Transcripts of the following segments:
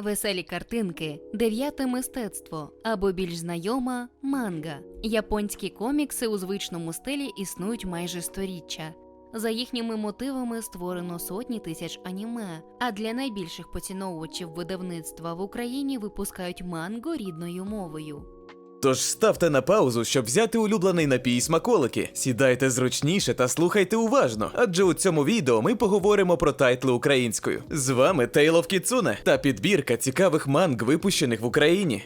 веселі картинки, дев'яте мистецтво або більш знайома манга. Японські комікси у звичному стилі існують майже сторіччя. За їхніми мотивами створено сотні тисяч аніме. А для найбільших поціновувачів видавництва в Україні випускають манго рідною мовою. Тож ставте на паузу, щоб взяти улюблений напій і смаколики. Сідайте зручніше та слухайте уважно, адже у цьому відео ми поговоримо про тайтли українською. З вами Тейлов Кіцуне та підбірка цікавих манг, випущених в Україні.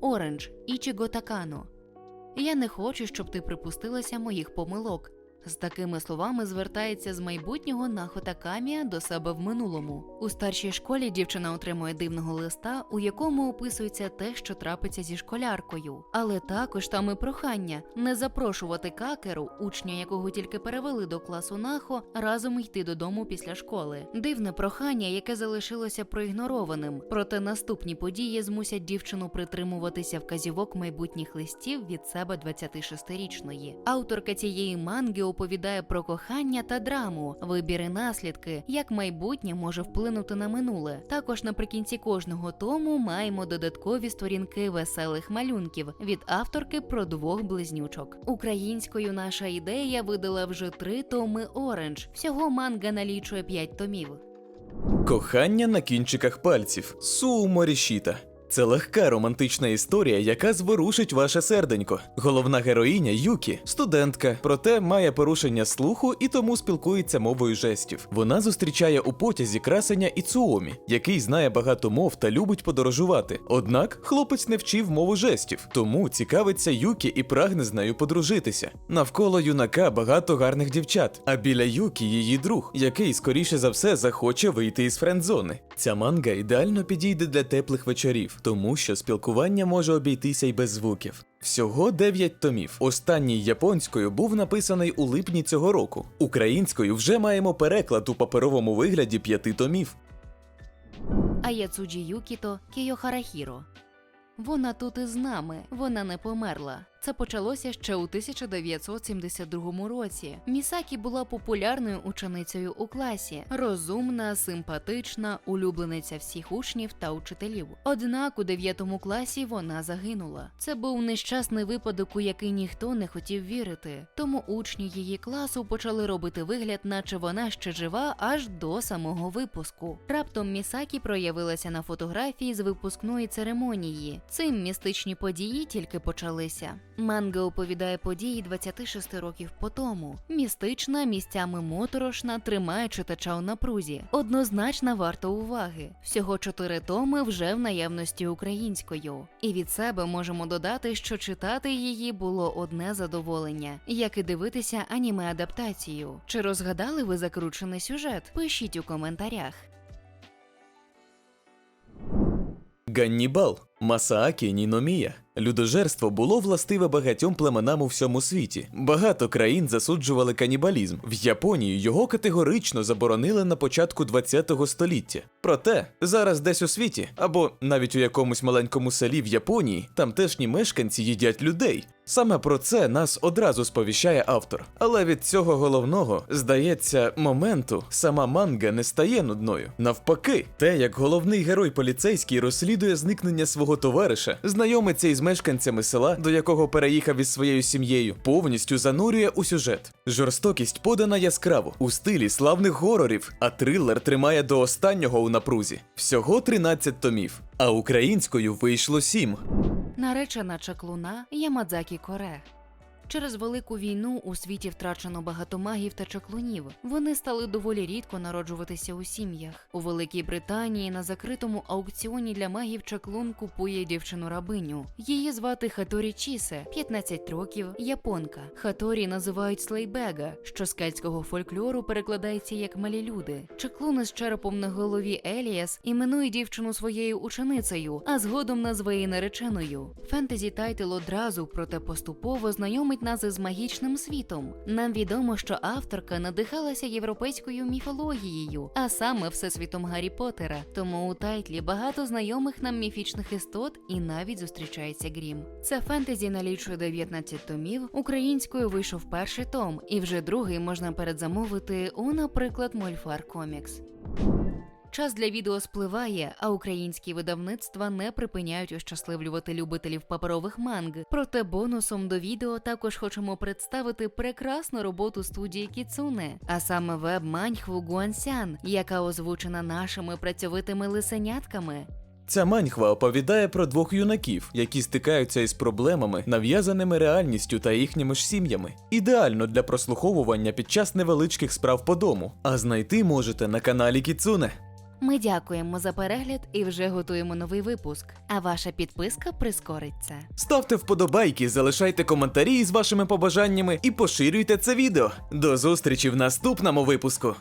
Оранж Ічіго Такано. Я не хочу, щоб ти припустилася моїх помилок. З такими словами звертається з майбутнього Нахота Камія до себе в минулому. У старшій школі дівчина отримує дивного листа, у якому описується те, що трапиться зі школяркою. Але також там і прохання не запрошувати какеру, учня якого тільки перевели до класу Нахо, разом йти додому після школи. Дивне прохання, яке залишилося проігнорованим. Проте наступні події змусять дівчину притримуватися вказівок майбутніх листів від себе 26-річної. Авторка цієї манги оповідає про кохання та драму, вибір і наслідки, як майбутнє може вплинути на минуле. Також наприкінці кожного тому маємо додаткові сторінки веселих малюнків від авторки про двох близнючок. Українською наша ідея видала вже три томи Оранж. Всього манга налічує п'ять томів. Кохання на кінчиках пальців. Сууморішіта. Це легка романтична історія, яка зворушить ваше серденько. Головна героїня Юкі студентка, проте має порушення слуху і тому спілкується мовою жестів. Вона зустрічає у потязі красення Іцуомі, який знає багато мов та любить подорожувати. Однак хлопець не вчив мову жестів, тому цікавиться Юкі і прагне з нею подружитися. Навколо юнака багато гарних дівчат, а біля Юкі її друг, який скоріше за все захоче вийти із френдзони. Ця манга ідеально підійде для теплих вечорів, тому що спілкування може обійтися й без звуків. Всього 9 томів. Останній японською був написаний у липні цього року. Українською вже маємо переклад у паперовому вигляді п'яти томів. Аяцуджі Юкіто Кіохарахіро. Вона тут із нами, вона не померла. Це почалося ще у 1972 році. Місакі була популярною ученицею у класі, розумна, симпатична, улюблениця всіх учнів та учителів. Однак у 9 класі вона загинула. Це був нещасний випадок, у який ніхто не хотів вірити. Тому учні її класу почали робити вигляд, наче вона ще жива аж до самого випуску. Раптом Місакі проявилася на фотографії з випускної церемонії. Цим містичні події тільки почалися. Манга оповідає події 26 років по тому. Містична, місцями моторошна, тримає читача у напрузі. Однозначно варто уваги. Всього чотири томи вже в наявності українською. І від себе можемо додати, що читати її було одне задоволення, як і дивитися аніме адаптацію. Чи розгадали ви закручений сюжет? Пишіть у коментарях. Ганнібал Масаакі Ніномія. Людожерство було властиве багатьом племенам у всьому світі. Багато країн засуджували канібалізм. В Японії його категорично заборонили на початку ХХ століття. Проте зараз десь у світі, або навіть у якомусь маленькому селі в Японії, тамтешні мешканці їдять людей. Саме про це нас одразу сповіщає автор. Але від цього головного, здається, моменту сама манга не стає нудною. Навпаки, те, як головний герой поліцейський розслідує зникнення свого товариша, знайомиться із мешканцями села, до якого переїхав із своєю сім'єю, повністю занурює у сюжет. Жорстокість подана яскраво у стилі славних горорів, а трилер тримає до останнього у напрузі. Всього 13 томів, а українською вийшло 7. Наречена чаклуна Ямадзакі Коре. Через велику війну у світі втрачено багато магів та чаклунів. Вони стали доволі рідко народжуватися у сім'ях. У Великій Британії на закритому аукціоні для магів чаклун купує дівчину рабиню. Її звати Хаторі Чісе, 15 років, японка. Хаторі називають слейбега, що з кельтського фольклору перекладається як малі люди. Чаклун із черепом на голові Еліас іменує дівчину своєю ученицею, а згодом назве її нареченою. Фентезі тайтл одразу, проте поступово знайомить знайомить нас із магічним світом. Нам відомо, що авторка надихалася європейською міфологією, а саме всесвітом Гаррі Поттера. Тому у тайтлі багато знайомих нам міфічних істот і навіть зустрічається грім. Це фентезі налічує 19 томів. Українською вийшов перший том, і вже другий можна передзамовити у, наприклад, Мольфар Комікс. Час для відео спливає, а українські видавництва не припиняють ощасливлювати любителів паперових манг. Проте бонусом до відео також хочемо представити прекрасну роботу студії Кіцуне, а саме веб маньхву Гуансян, яка озвучена нашими працьовитими лисенятками. Ця маньхва оповідає про двох юнаків, які стикаються із проблемами, нав'язаними реальністю та їхніми ж сім'ями. Ідеально для прослуховування під час невеличких справ по дому, а знайти можете на каналі Кіцуне. Ми дякуємо за перегляд і вже готуємо новий випуск. А ваша підписка прискориться. Ставте вподобайки, залишайте коментарі з вашими побажаннями і поширюйте це відео. До зустрічі в наступному випуску.